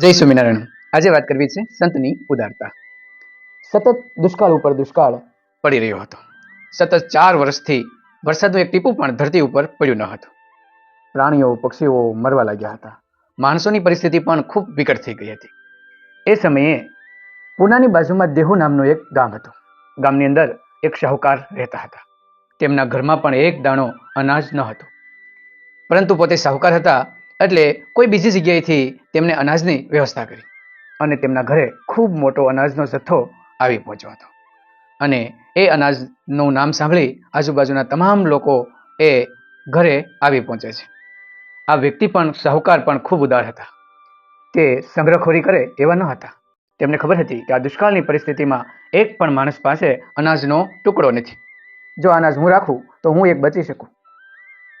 જય સ્વામિનારાયણ. આજે વાત કરવી છે સંતની ઉદારતા. સતત દુષ્કાળ ઉપર દુષ્કાળ પડી રહ્યો હતો. સતત ચાર વર્ષથી વરસાદનું એક ટીપું પણ ધરતી ઉપર પડ્યું ન હતું. પ્રાણીઓ પક્ષીઓ મરવા લાગ્યા હતા. માણસોની પરિસ્થિતિ પણ ખૂબ વિકટ થઈ ગઈ હતી. એ સમયે પૂનાની બાજુમાં દેહુ નામનું એક ગામ હતું. ગામની અંદર એક શાહુકાર રહેતા હતા. તેમના ઘરમાં પણ એક દાણો અનાજ ન હતું. પરંતુ પોતે શાહુકાર હતા એટલે કોઈ બીજી જગ્યાએથી તેમને અનાજની વ્યવસ્થા કરી અને તેમના ઘરે ખૂબ મોટો અનાજનો જથ્થો આવી પહોંચ્યો હતો. અને એ અનાજનું નામ સાંભળી આજુબાજુના તમામ લોકો એ ઘરે આવી પહોંચે છે. આ વ્યક્તિ પણ શાહુકાર પણ ખૂબ ઉદાર હતા. તે સંગ્રહખોરી કરે એવા ન હતા. તેમને ખબર હતી કે આ દુષ્કાળની પરિસ્થિતિમાં એક પણ માણસ પાસે અનાજનો ટુકડો નથી. જો અનાજ હું રાખું તો હું એક બચી શકું.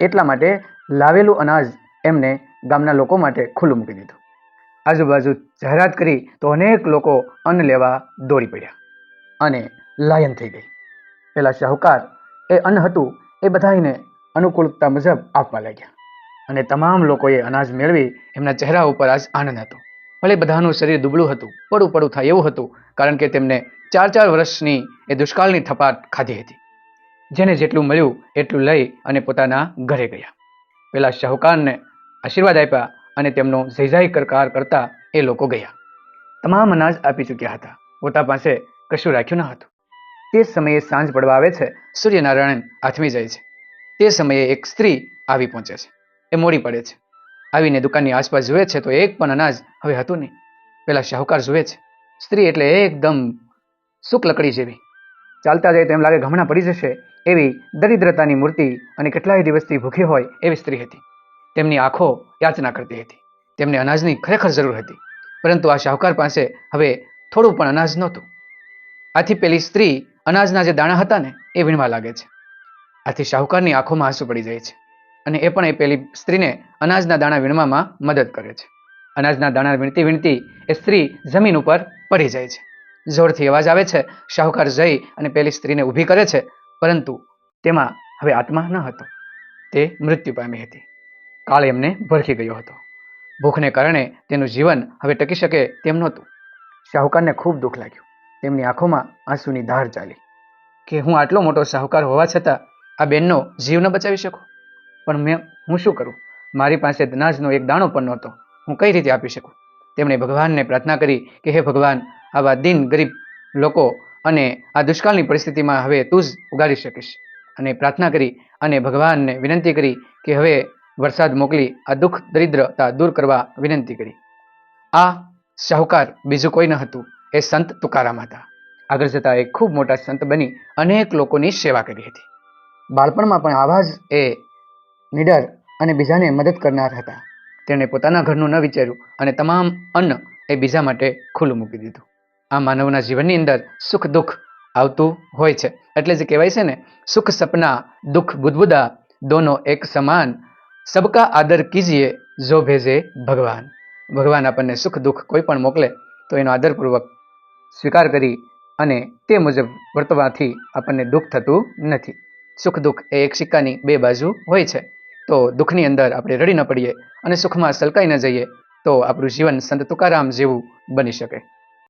એટલા માટે લાવેલું અનાજ એમને ગામના લોકો માટે ખુલ્લું મૂકી દીધું. આજુબાજુ જાહેરાત કરી તો અનેક લોકો અન્ન લેવા દોડી પડ્યા અને લાયન થઈ ગઈ. પેલા શાહુકાર એ અન્ન હતું એ બધાને અનુકૂળતા મુજબ આપવા લાગ્યા અને તમામ લોકોએ અનાજ મેળવી એમના ચહેરા ઉપર આજ આનંદ હતો. ભલે બધાનું શરીર દુબળું હતું, પડું પડું થાય એવું હતું, કારણ કે તેમને ચાર ચાર વર્ષની એ દુષ્કાળની થપાટ ખાધી હતી. જેને જેટલું મળ્યું એટલું લઈ અને પોતાના ઘરે ગયા. પેલા શાહુકારને આશીર્વાદ આપ્યા અને તેમનો જય કરકાર કરતા એ લોકો ગયા. તમામ અનાજ આપી ચૂક્યા હતા. પોતા પાસે કશું રાખ્યું ન હતું. તે સમયે સાંજ પડવા આવે છે, સૂર્યનારાયણ આથમી જાય છે. તે સમયે એક સ્ત્રી આવી પહોંચે છે. એ મોડી પડે છે. આવીને દુકાનની આસપાસ જુએ છે તો એક પણ અનાજ હવે હતું નહીં. પેલા શાહુકાર જુએ છે. સ્ત્રી એટલે એકદમ સુક લકડી જેવી. ચાલતા જાય તો એમ લાગે ગમણા પડી જશે એવી દરિદ્રતાની મૂર્તિ અને કેટલાય દિવસથી ભૂખી હોય એવી સ્ત્રી હતી. તેમની આંખો યાચના કરતી હતી. તેમને અનાજની ખરેખર જરૂર હતી, પરંતુ આ શાહુકાર પાસે હવે થોડું પણ અનાજ નહોતું. આથી પેલી સ્ત્રી અનાજના જે દાણા હતા ને, એ વીણવા લાગે છે. આથી શાહુકારની આંખોમાં આંસુ પડી જાય છે અને એ પણ એ પેલી સ્ત્રીને અનાજના દાણા વીણવામાં મદદ કરે છે. અનાજના દાણા વીણતી વીણતી એ સ્ત્રી જમીન ઉપર પડી જાય છે. જોરથી અવાજ આવે છે, શાહુકાર જઈ અને પેલી સ્ત્રીને ઊભી કરે છે, પરંતુ તેમાં હવે આત્મા ન હતો. તે મૃત્યુ પામી હતી. કાળ એમને ભરખી ગયો હતો. ભૂખને કારણે તેનું જીવન હવે ટકી શકે તેમ નહોતું. શાહુકારને ખૂબ દુઃખ લાગ્યું. તેમની આંખોમાં આંસુની ધાર ચાલી. કે હું આટલો મોટો શાહુકાર હોવા છતાં આ બેનનો જીવ ન બચાવી શકું? પણ મેં, હું શું કરું? મારી પાસે અનાજનો એક દાણો પણ નહોતો. હું કઈ રીતે આપી શકું? તેમણે ભગવાનને પ્રાર્થના કરી કે, હે ભગવાન, આવા દિન ગરીબ લોકો અને આ દુષ્કાળની પરિસ્થિતિમાં હવે તું જ ઉગાડી શકીશ. અને પ્રાર્થના કરી અને ભગવાનને વિનંતી કરી કે, હવે વરસાદ મોકલી આ દુઃખ, દરિદ્રતા દૂર કરવા વિનંતી કરી. આ શાહુકાર બીજું કોઈ ન હતું. એ સંત તુકારામ હતા. આગળ જતા એ ખૂબ મોટા સંત બની અનેક લોકોની સેવા કરી હતી. બાળપણમાં પણ આવા જ એ નિડર અને બીજાને મદદ કરનાર હતા. તેણે પોતાના ઘરનું ન વિચાર્યું અને તમામ અન્ન એ બીજા માટે ખુલ્લું મૂકી દીધું. આ માનવના જીવનની અંદર સુખ, દુઃખ આવતું હોય છે. એટલે જે કહેવાય છે ને, સુખ સપના, દુઃખ બુદબુદા દોનો એક સમાન સબકા આદર કીજીએ જો ભેજે ભગવાન ભગવાન આપણને સુખ દુઃખ કોઈ પણ મોકલે, તો એનો આદરપૂર્વક સ્વીકાર કરી અને તે મુજબ વર્તવાથી આપણને દુઃખ થતું નથી. સુખ દુઃખ એ એક સિક્કાની બે બાજુ હોય છે. તો દુઃખની અંદર આપણે રડી ન પડીએ અને સુખમાં સલકાઈ ન જઈએ, તો આપણું જીવન સંત તુકારામ જેવું બની શકે.